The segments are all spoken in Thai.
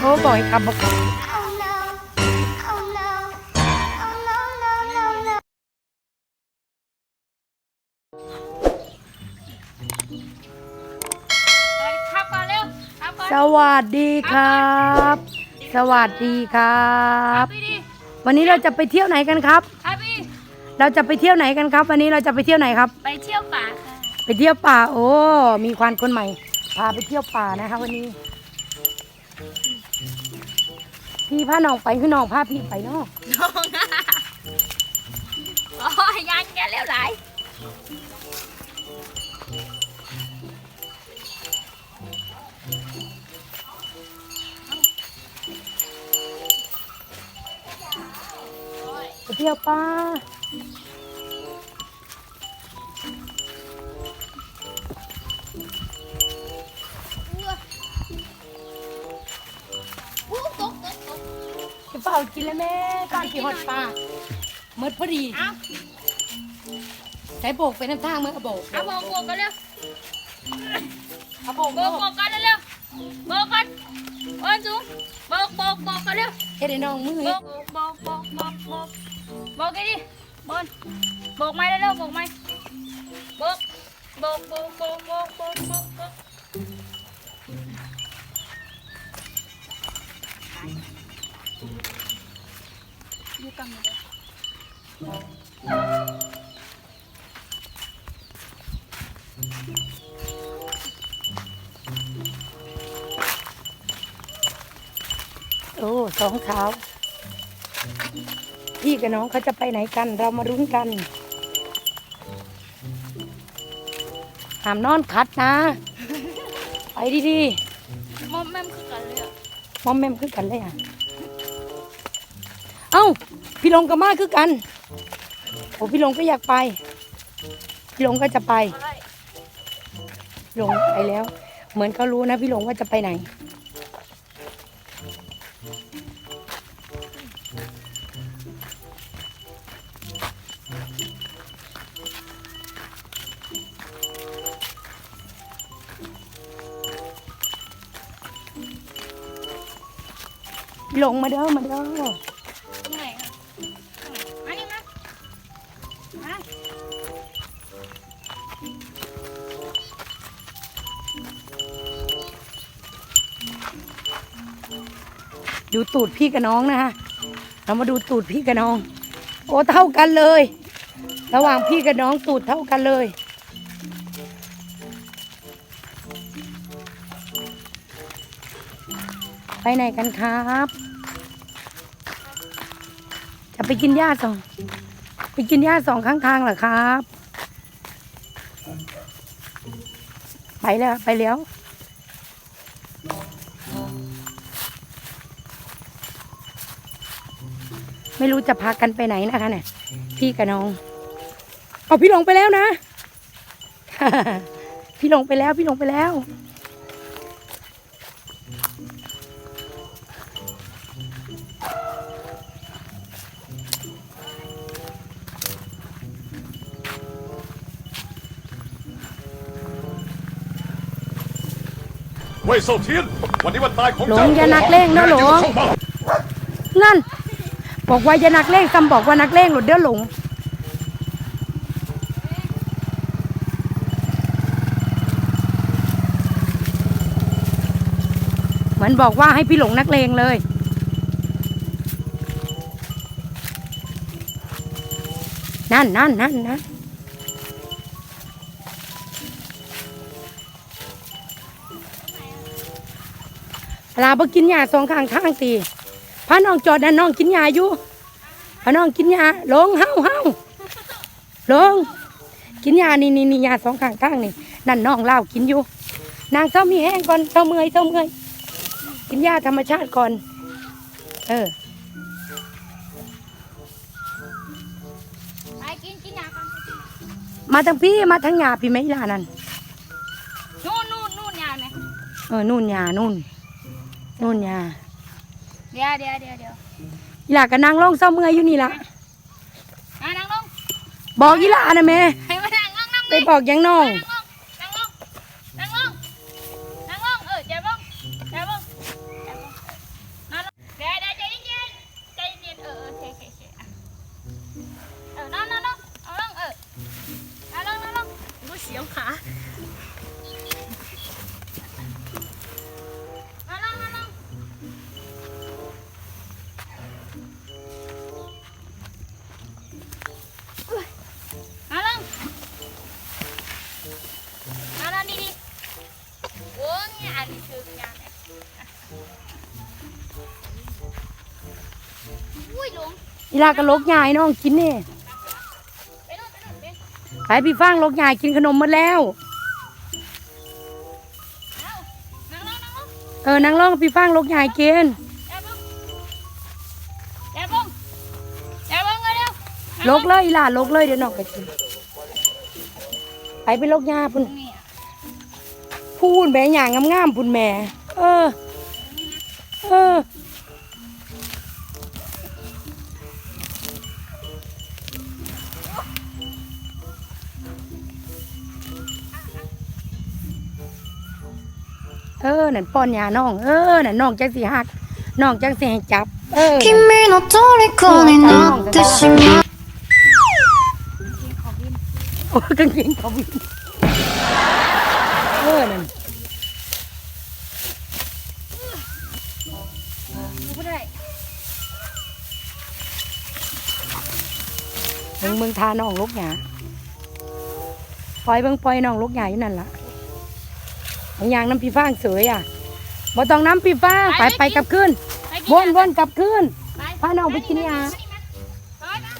โอ้บอกให้ขับบอก Oh no. Oh no. Oh no, no, no, no. เอ้ยขับก่อนเร็วขับก่อนสวัสดีครับ สวัสดีครัขับ บไปดิวันนี้เราจะไปเที่ยวไหนกันครับขับไปดิเราจะไปเที่ยวไหนกันครับ วันนี้เราจะไปเที่ยวไหนครับ ไปเที่ยวป่าค่ะไปเที่ยวป่า โอ้ มีควันคนใหม่ พาไปเที่ยวป่านะคะ วันนี้ พี่พาน้องไปคือน้องพาพี่ไปเนาะน้องอะโอ้ยยางแกเร็วไหลายไปเที่ยวป่า เปล่ากินเลยแม่ป้านกี่หอดป่าเมื่อพอดีเอาใช้โบกไปน้ำทางเมื่อโบกเอาโบกโบกกันเร็วเอาโบกโบกโบกกันเร็วโบกกันอ้นสูงโบกโบกโบกกันเร็วเฮ็ดให้น้องมือโบกโบกโบกโบกโบกโบกกันดิบนโบกไม้เร็วๆโบกไม้โบกโบกโบกโบกโบกโบก กโบกอยู่กลางเลยโอ้สองเท้าพี่กับน้องเขาจะไปไหนกัน เรามารุ้นกันหามนอนคัดนะ ไปดีมอมแม่มคือกันเลยอะๆมอมแมมคือกันเลยอะ เอ้า พี่ลงกับมาคือกันโอ้พี่ลงก็อยากไป พี่ลงก็จะไป ลงไปแล้ว เหมือนเขารู้นะ พี่ลงว่าจะไปไหน พี่ลงมาเด้อมาเด้อ ดูตูดพี่กับน้องนะฮะเรามาดูตูดพี่กับน้อง โอ้เท่ากันเลย ระหว่างพี่กับน้องตูดเท่ากันเลย ไปไหนกันครับ จะไปกินหญ้าสองไปกินหญ้าสองข้างทางเหรอครับ ไปแล้วไปแล้ว ไม่รู้จะพากันไปไหนนะคะเนี่ย พี่กับน้อง เอาพี่ลงไปแล้วนะ พี่ลงไปแล้วพี่ลงไปแล้ว เว่ยเซาเทียน วันนี้วันตายของหลงเจ้าอย่านักเลงนะหลงเข้ามานั่น บอกว่าอย่านักเลงซ้ำบอกว่านักเลงหลุดเด้อหลงเหมือนบอกว่าให้พี่หลงนักเลงเลย นั่นนั่นนั่นนะลาบ่กินยาสองข้างทางตี พาน้องจอดนั่นน้องกินยาอยู่พาน้องกินยาลงเฮาเฮาลง กินยานี่นี่นี่ยาสองข้างทางนี่นั่นน้องเล่ากินอยู่ นางเศร้ามีแห้งก่อนเศร้าเมื่อยเศร้าเมื่อยกินยาธรรมชาติก่อน เออไปกินกินยากันมาทางพี่มาทางยาพี่ไหมล่ะนั่นนู่นนู่นนู่นยาไหมเออนู่นยานู่นนู่นยา เดี๋ยวเดี๋ยวเดี๋ยวเดี๋ยวอีหล่ากับนางร้องเศร้าเมื่อยอยู่นี่ละอะนั่งลงบอกอีหล่านะแม่ให้มานั่งนั่งนั่งไปบอกยังน้อง นั่งลง อีลากระลกยายน้องกินนี่ไปพี่ฟางลกยายกินขนมหมดแล้ว เอ้านั่งล่อนางร้องพี่ฟางลกยายกินแอบลงแอบลงแอบลงเร็วลกเลยอีลาลกเลยเดี๋ยวน้องไปกินไปไปลกยาพุ่นพูนแม่อย่างงามๆพุ่นแม่ เออ เออ เออ นั่นป้อนยาน้อง เออ นั่นน้องจังสิหักน้องจังสิให้จับ เออ 君の虜になってしまう โอ้ยกางเกงเขาบินเออ นั่น ไม่ได้ มึงมึงทาน้องลูกหยาปล่อยเบิ่งปล่อยน้องลูกหยาอยู่นั่นล่ะ เอายางน้ำพี่ฟางเสยอะบ่ต้องน้ำพี่ฟางไปไปกลับขึ้นไปกิวนวนกลับขึ้นไปพาน้องไปกินยาถอยมา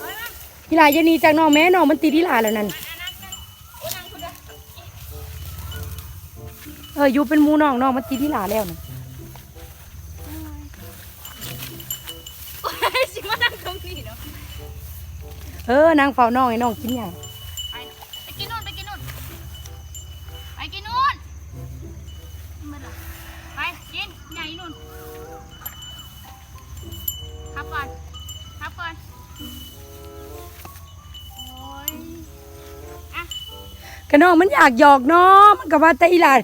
ถอยมากีฬาจะหนีจากน้องแม่น้องมันตีดีหลาแล้วนั่นอันนั้นนั่นโอ้นั่งคุณเด้อเอออยู่เป็นหมูน้องน้องมันตีดีหลาแล้วนั่นโอ้ยสิมานั่งตรงนี้เนาะเออนางเฝ้าน้องให้น้องกินยา กินนู่นมาเด้อไปกินใหญ่นู่นทับก่อนทับก่อน โอ้ยอะก็น้องมันอยากหยอกเนาะมันก็ว่าแตอีหลาน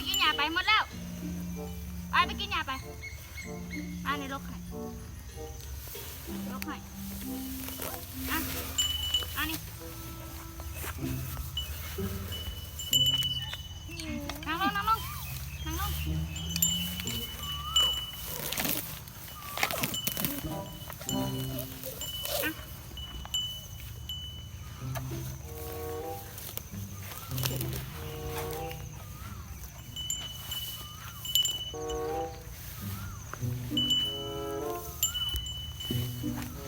ไปกินหญ้าไปหมดแล้ว ไปไปกินหญ้าไปมาในรถไข่รถไข่อะอันนี้น้ำลงนั่งลง Thank you.